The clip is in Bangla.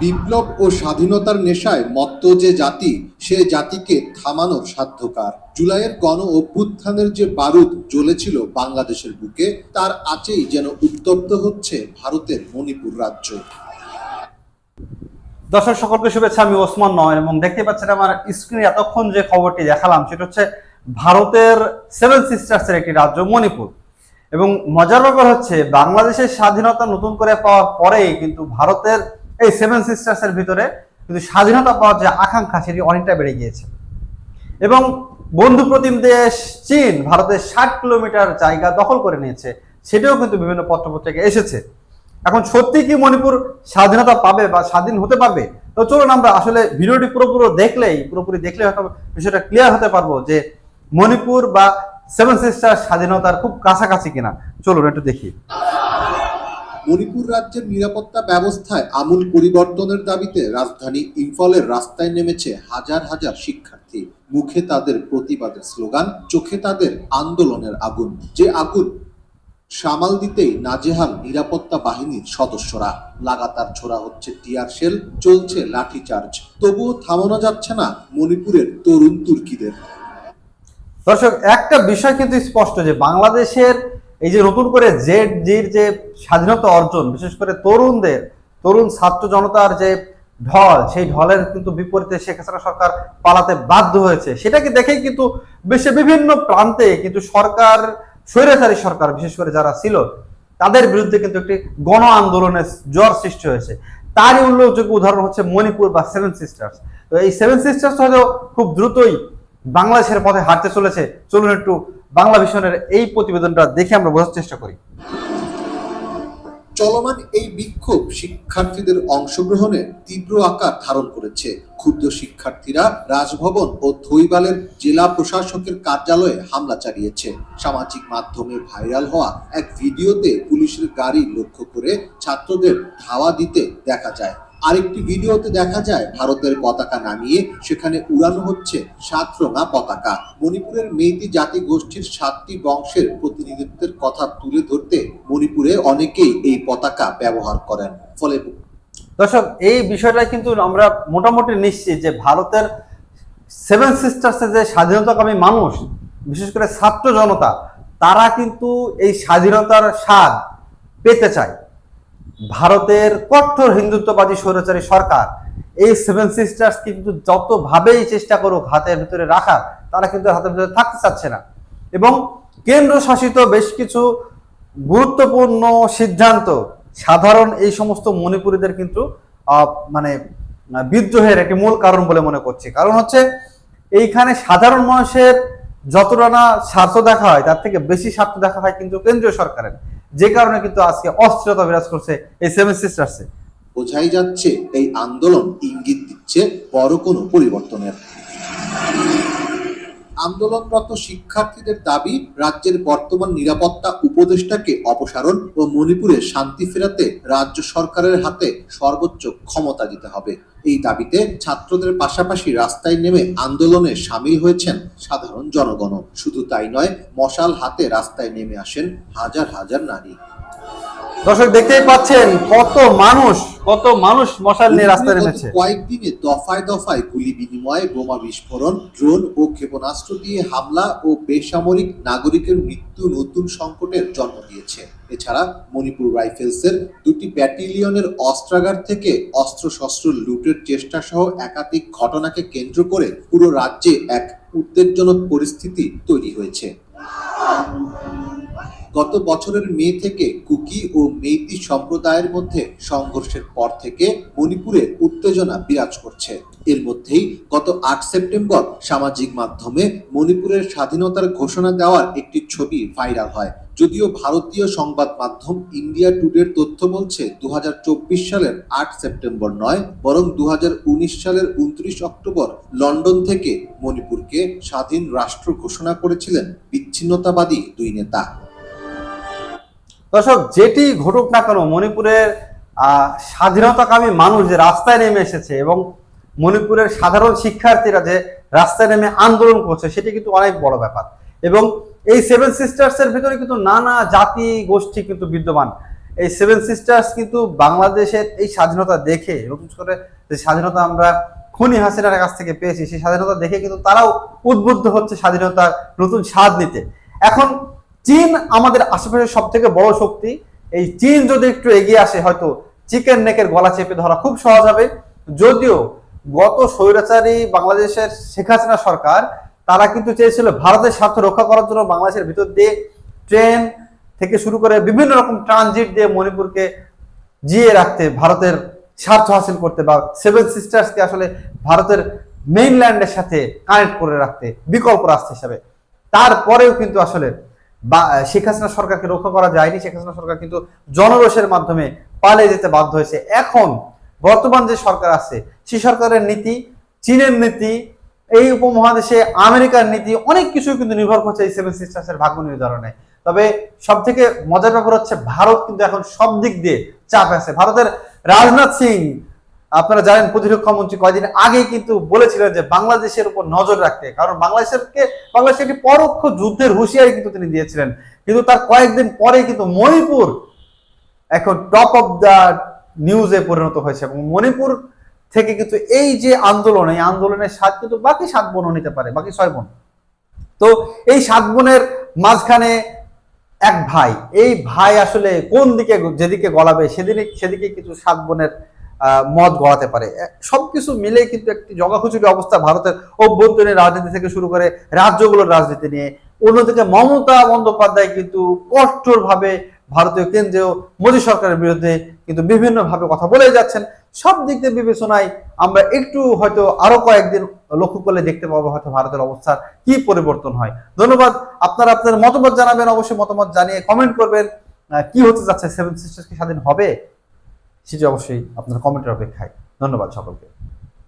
বিপ্লব ও স্বাধীনতার নেশায় মত্ত যে জাতি, সে জাতিকে থামানোর সাধ্যকার। জুলাইয়ের গণ অভ্যুত্থানের যে বারুদ জ্বলেছিল বাংলাদেশের বুকে, তার আচেই যেন উত্তপ্ত হচ্ছে ভারতের মণিপুর রাজ্য। দর্শক, সকলকে শুভেচ্ছা। আমি ওসমান নয় এবং দেখতে পাচ্ছেন আমার স্ক্রিনে এতক্ষণ যে খবরটি দেখালাম, সেটা হচ্ছে ভারতের সেভেন সিস্টার্সের একটি রাজ্য, মণিপুর। এবং মজার ব্যাপার হচ্ছে, বাংলাদেশের স্বাধীনতা নতুন করে পাওয়ার পরেই কিন্তু ভারতের এই সেভেন সিস্টার্সের ভিতরে কিন্তু স্বাধীনতা পাওয়ার যে আকাঙ্ক্ষা সেটি অনেকটা বেড়ে গিয়েছে। এবং বন্ধু প্রতিম দেশ চীন ভারতের ষাট কিলোমিটার জায়গা দখল করে নিয়েছে, সেটাও কিন্তু বিভিন্ন পত্রপত্রিকায় এসেছে। এখন সত্যি কি মণিপুর স্বাধীনতা পাবে বা স্বাধীন হতে পারবে? তো চলুন আমরা আসলে ভিডিওটি পুরোপুরো দেখলেই, পুরোপুরি দেখলে হয়তো বিষয়টা ক্লিয়ার হতে পারব যে মণিপুর বা সেভেন সিস্টার স্বাধীনতার খুব কাছাকাছি কিনা। চলুন একটু দেখি। মণিপুর রাজ্যের নিরাপত্তা ব্যবস্থায় আমূল পরিবর্তনের দাবিতে রাজধানী ইম্ফলের রাস্তায় নেমেছে হাজার হাজার শিক্ষার্থী। মুখে তাদের প্রতিবাদের স্লোগান, চোখে তাদের আন্দোলনের আগুন। যে আগুন সামাল দিতেই নাজেহাল নিরাপত্তা বাহিনীর সদস্যরা। লাগাতার ছোড়া হচ্ছে টিয়ার শেল, চলছে লাঠিচার্জ। তবুও থামানো যাচ্ছে না মণিপুরের তরুণ তুর্কিদের। দর্শক, একটা বিষয় কিন্তু স্পষ্ট যে বাংলাদেশের এই যে নতুন করে জেড জির যে স্বাধীনতা অর্জন, বিশেষ করে তরুণদের, তরুণ ছাত্র জনতার যে ঢল, সেই ঢলের কিন্তু বিপরীতে শেখ হাসিনা সরকার পালাতে বাধ্য হয়েছে। সেটাকে দেখেই কিন্তু বিশ্বের বিভিন্ন প্রান্তে কিন্তু সরকার, স্বৈরাচারী সরকার, বিশেষ করে যারা ছিল, তাদের বিরুদ্ধে কিন্তু একটি গণ আন্দোলনের জ্বর সৃষ্টি হয়েছে। তারই উল্লেখযোগ্য উদাহরণ হচ্ছে মণিপুর বা সেভেন সিস্টার্স। তো এই সেভেন সিস্টার্স হয়তো খুব দ্রুতই বাংলাদেশের পথে হাঁটতে চলেছে। চলুন একটু বাংলা ভিশনের এই প্রতিবেদনটা দেখে আমরা বোঝার চেষ্টা করি। চলমান এই বিক্ষোভ শিক্ষার্থীদের অংশগ্রহণে তীব্র আকার ধারণ করেছে। ক্ষুব্ধ শিক্ষার্থীরা রাজভবন ও থৈবালের জেলা প্রশাসকের কার্যালয়ে হামলা চালিয়েছে। সামাজিক মাধ্যমে ভাইরাল হওয়া এক ভিডিওতে পুলিশের গাড়ি লক্ষ্য করে ছাত্রদের ধাওয়া দিতে দেখা যায়। আরেকটি ভিডিওতে দেখা যায়, ভারতের পতাকা নামিয়ে সেখানে উড়ানো হচ্ছে সাত রঙা পতাকা। মণিপুরের মেইতি জাতি গোষ্ঠীর সাতটি বংশের প্রতিনিধিত্বের কথা তুলে ধরতে মণিপুরে অনেকেই এই পতাকা ব্যবহার করেন। ফলে দর্শক, এই বিষয়টা কিন্তু আমরা মোটামুটি নিশ্চিত যে ভারতের সেভেন সিস্টার্সের যে স্বাধীনতাকামী মানুষ, বিশেষ করে ছাত্র জনতা, তারা কিন্তু এই স্বাধীনতার স্বাদ পেতে চায়। ভারতের কঠোর হিন্দুত্ববাদী স্বৈরাচারী সরকার, এই সেভেন সিস্টার্স কিন্তু যতভাবেই চেষ্টা করুক হাতের ভিতরে রাখার, তারা কিন্তু হাতের ভিতরে থাকতে চাচ্ছে না। এবং কেন্দ্র শাসিত বেশ কিছু গুরুত্বপূর্ণ সিদ্ধান্ত, সাধারণ এই সমস্ত মণিপুরীদের কিন্তু মানে বিদ্রোহের একটি মূল কারণ বলে মনে করছি। কারণ হচ্ছে, এইখানে সাধারণ মানুষের যতটা না স্বার্থ দেখা হয়, তার থেকে বেশি স্বার্থ দেখা হয় কিন্তু কেন্দ্রীয় সরকারের। যে কারণে কিন্তু আজকে অস্থিরতা বিরাজ করছে এই সেভেন সিস্টার্সে বোঝাই যাচ্ছে এই আন্দোলন ইঙ্গিত দিচ্ছে বড় কোনো পরিবর্তনের। আন্দোলনরত শিক্ষার্থীদের দাবি, রাজ্যের বর্তমান নিরাপত্তা উপদেষ্টাকে অপসারণ ও মণিপুরে শান্তি ফেরাতে রাজ্য সরকারের হাতে সর্বোচ্চ ক্ষমতা দিতে হবে। এই দাবিতে ছাত্রদের পাশাপাশি রাস্তায় নেমে আন্দোলনে সামিল হয়েছেন সাধারণ জনগণ শুধু তাই নয়, মশাল হাতে রাস্তায় নেমে আসেন হাজার হাজার নারী। দর্শক দেখতেই পাচ্ছেন কত মানুষ কত মানুষ মশাল নিয়ে রাস্তায় নেমেছে। কয়েকদিনে দফায় দফায় গুলি বিনিময় বোমা বিস্ফোরণ ড্রোন ও ক্ষেপণাস্ত্র দিয়ে হামলা ও বেসামরিক নাগরিকের মৃত্যু নতুন সংকটের জন্ম দিয়েছে। এছাড়া মণিপুর রাইফেলসের দুটি ব্যাটালিয়নের অস্ত্রাগার থেকে অস্ত্রশস্ত্র লুটের চেষ্টা সহ একাধিক ঘটনাকে কেন্দ্র করে পুরো রাজ্যে এক উদ্বেগজনক পরিস্থিতি তৈরি হয়েছে। গত বছরের মে থেকে কুকি ও মেইতি সম্প্রদায়ের মধ্যে সংঘর্ষের পর থেকে মণিপুরে উত্তেজনা বিরাজ করছে। এর মধ্যেই গত আট সেপ্টেম্বর সামাজিক মাধ্যমে মণিপুরের স্বাধীনতার ঘোষণা দেওয়ার একটি ছবি ভাইরাল হয়। যদিও ভারতীয় সংবাদ মাধ্যম ইন্ডিয়া টুডের তথ্য বলছে দু হাজার চব্বিশ সালের আট সেপ্টেম্বর নয়, বরং দু হাজার উনিশ সালের উনত্রিশ অক্টোবর লন্ডন থেকে মণিপুরকে স্বাধীন রাষ্ট্র ঘোষণা করেছিলেন বিচ্ছিন্নতাবাদী দুই নেতা। দর্শক, যেটি ঘটুক না কেন, মণিপুরের স্বাধীনতাকামী মানুষ যে রাস্তায় নেমে এসেছে এবং মণিপুরের সাধারণ শিক্ষার্থীরা যে রাস্তায় নেমে আন্দোলন করছে, সেটি কিন্তু অনেক বড় ব্যাপার। এবং এই সেভেন সিস্টার্স এর ভিতরে কিন্তু নানা জাতি গোষ্ঠী কিন্তু বিদ্যমান। এই সেভেন সিস্টার্স কিন্তু বাংলাদেশের এই স্বাধীনতা দেখে নতুন করে যে স্বাধীনতা আমরা খুনি হাসিনার কাছ থেকে পেয়েছি, সেই স্বাধীনতা দেখে কিন্তু তারাও উদ্বুদ্ধ হচ্ছে স্বাধীনতার নতুন স্বাদ নিতে। এখন চীন আমাদের আশেপাশে সব থেকে বড় শক্তি। এই চীন যদি একটু এগিয়ে আসে, হয়তো চিকেন নেকের গলা চেপে ধরা খুব সহজ হবে। যদিও গত স্বৈরাচারী বাংলাদেশের শেখ হাসিনা সরকার, তারা কিন্তু চেয়েছিল ভারতের স্বার্থ রক্ষা করার জন্য বাংলাদেশের ভিতর দিয়ে ট্রেন থেকে শুরু করে বিভিন্ন রকম ট্রানজিট দিয়ে মণিপুরকে জিয়ে রাখতে, ভারতের স্বার্থ হাসিল করতে বা সেভেন সিস্টার্সকে আসলে ভারতের মেইনল্যান্ডের সাথে কানেক্ট করে রাখতে বিকল্প রাস্তা হিসাবে। তারপরেও কিন্তু আসলে বা- শেখ হাসিনা সরকারকে রক্ষা করা যায়নি, শেখ হাসিনা সরকার কিন্তু জনরোষের মাধ্যমে পালিয়ে যেতে বাধ্য হয়েছে। এখন বর্তমান যে সরকার আছে, সেই সরকারের নীতি, চীনের নীতি, এই উপমহাদেশে আমেরিকার নীতি, অনেক কিছু কিন্তু নির্ভর করছে এই সেভেন সিস্টার্সের ভাগ্য নির্ধারণে। তবে সব থেকে মজার ব্যাপার হচ্ছে, ভারত কিন্তু এখন সব দিক দিয়ে চাপ আছে। ভারতের রাজনাথ সিং আপনারা জানেন প্রতিরক্ষা মন্ত্রী কয়দিন আগেই কিন্তু বলেছিলেন যে বাংলাদেশের উপর নজর রাখতে। কারণ বাংলাদেশকে বাংলাদেশের একটি পরোক্ষ যুদ্ধের হুঁশিয়ারি কিন্তু তিনি দিয়েছিলেন। কিন্তু তার কয়েকদিন পরে কিন্তু মণিপুর এখন টপ অফ দা নিউজে পরিণত হয়েছে এবং মণিপুর থেকে কিন্তু এই যে আন্দোলন, এই আন্দোলনের স্বাদ কিন্তু বাকি সাত বোনও নিতে পারে, বাকি ছয় বোন। তো এই সাত বোনের মাঝখানে এক ভাই। এই ভাই আসলে কোন দিকে যেদিকে গলাবে সেদিকে সেদিকে কিছু সাত বোনের মত গড়াতে পারে। সবকিছু মিলে কিন্তু একটি জগাখুচুরি অবস্থা ভারতের অভ্যন্তরীণ রাজনীতি থেকে শুরু করে রাজ্যগুলোর রাজনীতি নিয়ে। অন্যদিকে মমতা বন্দ্যোপাধ্যায় কিন্তু কঠোরভাবে ভারতীয় কেন্দ্রীয় মোদী সরকারের বিরুদ্ধে কিন্তু বিভিন্ন ভাবে কথা বলে যাচ্ছেন। সব দিক দিয়ে বিবেচনায় আমরা একটু হয়তো আরও কয়েকদিন লক্ষ্য করলে দেখতে পাবো হয়তো ভারতের অবস্থার কি পরিবর্তন হয়। ধন্যবাদ। আপনারা আপনার মতামত জানাবেন, অবশ্যই মতামত জানিয়ে কমেন্ট করবেন। কি হতে যাচ্ছে? সেভেন সিস্টার্স কি স্বাধীন হবে? সেটি অবশ্যই আপনার কমেন্টের অপেক্ষায়। ধন্যবাদ সকলকে।